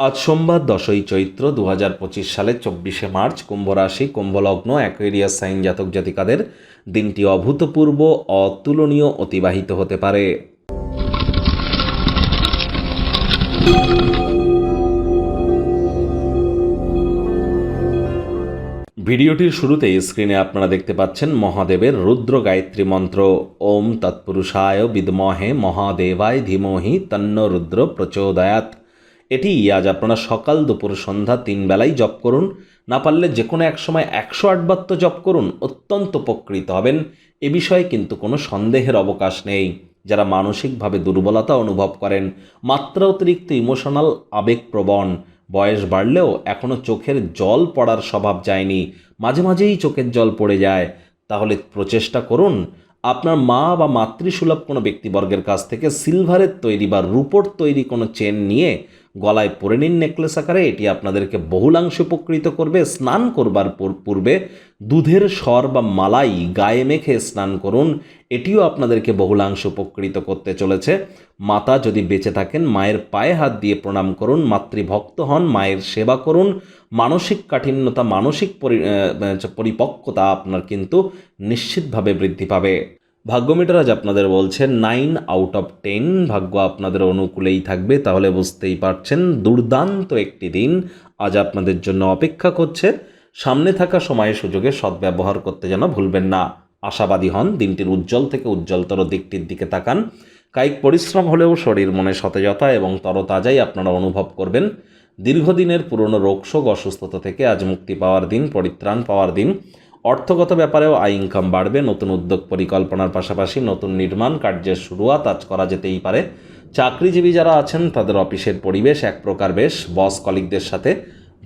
আজ সোমবার দশই চৈত্র দু হাজার পঁচিশ সালের চব্বিশে মার্চ কুম্ভ রাশি কুম্ভলগ্ন, অ্যাকোয়েরিয়াস সাইন জাতক জাতিকাদের দিনটি অভূতপূর্ব, অতুলনীয়, অতিবাহিত হতে পারে। ভিডিওটির শুরুতেই স্ক্রিনে আপনারা দেখতে পাচ্ছেন মহাদেবের রুদ্র গায়ত্রী মন্ত্র। ওম তৎপুরুষায় বিদমহে মহাদেবায় ধীমহি তন্ন রুদ্র প্রচোদয়াত এটি আজ আপনারা সকাল দুপুর সন্ধ্যা তিন বেলায় জপ করুন। না পারলে যে কোনো এক সময় একশো আটবার তো জপ করুন, অত্যন্ত উপকৃত হবেন। এ বিষয়ে কিন্তু কোনো সন্দেহের অবকাশ নেই। যারা মানসিকভাবে দুর্বলতা অনুভব করেন, মাত্রা অতিরিক্ত ইমোশনাল আবেগপ্রবণ, বয়স বাড়লেও এখনও চোখের জল পড়ার স্বভাব যায়নি, মাঝে মাঝেই চোখের জল পড়ে যায়। তাহলে প্রচেষ্টা করুন। আপনার মা বা মাতৃসুলভ কোনো ব্যক্তিবর্গের কাছ থেকে সিলভারের তৈরি বা রূপোর তৈরি কোনো চেন নিয়ে গলায় পরে নিন নেকলেস আকারে, এটি আপনাদেরকে বহুলাংশে উপকৃত করবে। স্নান করবার পূর্বে দুধের স্বর বা মালাই গায়ে মেখে স্নান করুন। এটিও আপনাদেরকে বহুলাংশ উপকৃত করতে চলেছে। মাতা যদি বেঁচে থাকেন, মায়ের পায়ে হাত দিয়ে প্রণাম করুন, মাতৃভক্ত হন, মায়ের সেবা করুন। মানসিক কাঠিন্যতা, মানসিক পরিপক্কতা আপনার কিন্তু নিশ্চিতভাবে বৃদ্ধি পাবে। ভাগ্যমিটার আজ আপনাদের বলছে নাইন আউট অফ টেন ভাগ্য আপনাদের অনুকূলেই থাকবে, তাহলে বুঝতেই পারছেন, দুর্দান্ত একটি দিন। আজ আপনাদের জন্য অপেক্ষা করছে, সামনে থাকা সময়ে সুযোগে সদ্ব্যবহার করতে যেন ভুলবেন না। আশাবাদী হন, দিনটির উজ্জ্বল থেকে উজ্জ্বলতর দিকটির দিকে তাকান। কায়িক পরিশ্রম হলেও শরীর মনে সতেজতা এবং তরতাজাই আপনারা অনুভব করবেন। দীর্ঘদিনের পুরনো রোগশোক অসুস্থতা থেকে আজ মুক্তি পাওয়ার দিন, পরিত্রাণ পাওয়ার দিন। অর্থগত ব্যাপারেও আই ইনকাম বাড়বে, নতুন উদ্যোগ পরিকল্পনার পাশাপাশি নতুন নির্মাণ কার্যের শুরুয়াত আজ করা যেতেই পারে। চাকরিজীবী যারা আছেন, তাদের অফিসের পরিবেশ এক প্রকার বেশ বস কলিগদের সাথে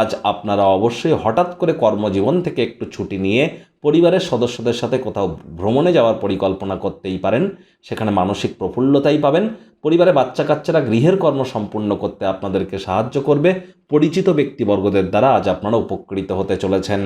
আজ আপনারা অবশ্যই হঠাৎ করে কর্মজীবন থেকে একটু ছুটি নিয়ে পরিবারের সদস্যদের সাথে কোথাও ভ্রমণে যাওয়ার পরিকল্পনা করতেই পারেন। সেখানে মানসিক প্রফুল্লতাই পাবেন। পরিবারে বাচ্চা কাচ্চারা গৃহের কর্ম সম্পূর্ণ করতে আপনাদেরকে সাহায্য করবে। পরিচিত ব্যক্তিবর্গদের দ্বারা আজ আপনারা উপকৃত হতে চলেছেন।